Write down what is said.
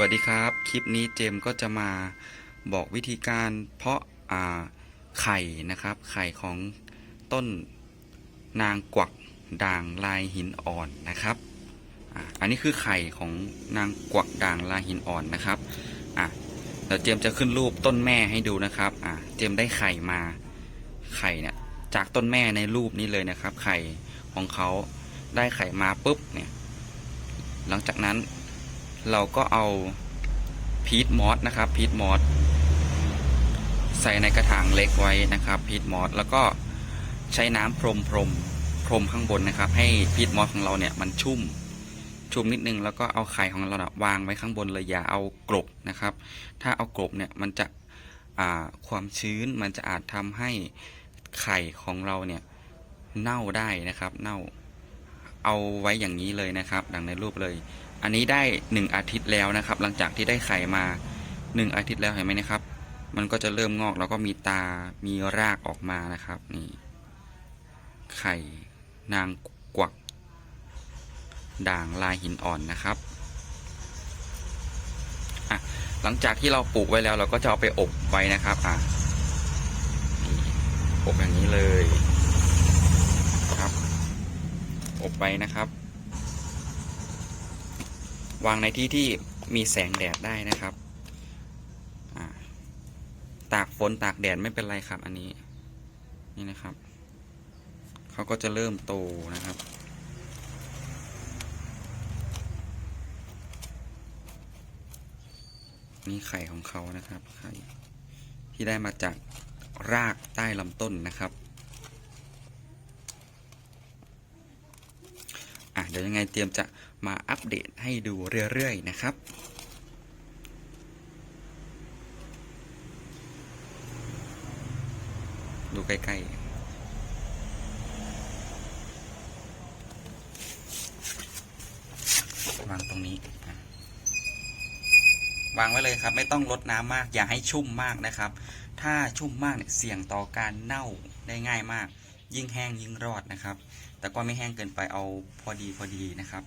วัสดีครับ คลิปนี้เจมก็จะมาบอกวิธีการเพาะาไข่นะครับ ไข่ของต้นนางกวักด่างลายหินอ่อนนะครับออันนี้คือไข่ของนางกวักด่างลายหินอ่อนนะครับอะเดี๋ยวเจมจะขึ้นรูปต้นแม่ให้ดูนะครับอะเจมได้ไข่มาไข่เนี่ยจากต้นแม่ในรูปนี้เลยนะครับ ไข่ของเขาได้ไข่มาปุ๊บเนี่ยหลังจากนั้น เราก็เอาพีทมอสนะครับพีทมอสใส่ในกระถางเล็กไว้นะครับพีทมอสแล้วก็ใช้น้ำพรมพรมพรมข้างบนนะครับ ให้พีทมอสของเราเนี่ยมันชุ่มชุ่มนิดนึงแล้วก็เอาไข่ของเรานะวางไว้ข้างบนเลยอย่าเอากลบนะครับ ถ้าเอากลบเนี่ยมันจะความชื้นมันจะอาจทำให้ไข่ของเราเนี่ยเน่าได้นะครับเน่า เอาไว้อย่างนี้เลยนะครับ ดังในรูปเลย อันนี้ได้หนึ่งอาทิตย์แล้วนะครับ หลังจากที่ได้ไข่มาหนึ่งอาทิตย์แล้วเห็นไหมนะครับ มันก็จะเริ่มงอกแล้วก็มีตา มีรากออกมานะครับนี่ไข่นางกวัก ด่างลายหินอ่อนนะครับหลังจากที่เราปลูกไว้แล้วเราก็จะเอาไปอบไว้นะครับอะอบอย่างนี้เลย บไว้นะครับ วางในที่ที่มีแสงแดดได้นะครับ ตากฝนตากแดดไม่เป็นไรครับ อันนี้ นี่นะครับ เขาก็จะเริ่มโตนะครับนี่ไข่ของเขานะครับไข่ที่ได้มาจากรากใต้ลำต้นนะครับ อะ เดี๋ยวยังไงเตรียมจะมาอัปเดตให้ดูเรื่อยๆนะครับดูใกล้ๆวางตรงนี้ วางไว้เลยครับ ไม่ต้องลดน้ำมาก อย่าให้ชุ่มมากนะครับ ถ้าชุ่มมากเนี่ยเสี่ยงต่อการเน่าได้ง่ายมาก ยิ่งแห้งยิ่งรอดนะครับ แต่ก็ไม่แห้งเกินไปเอาพอดีพอดีนะครับ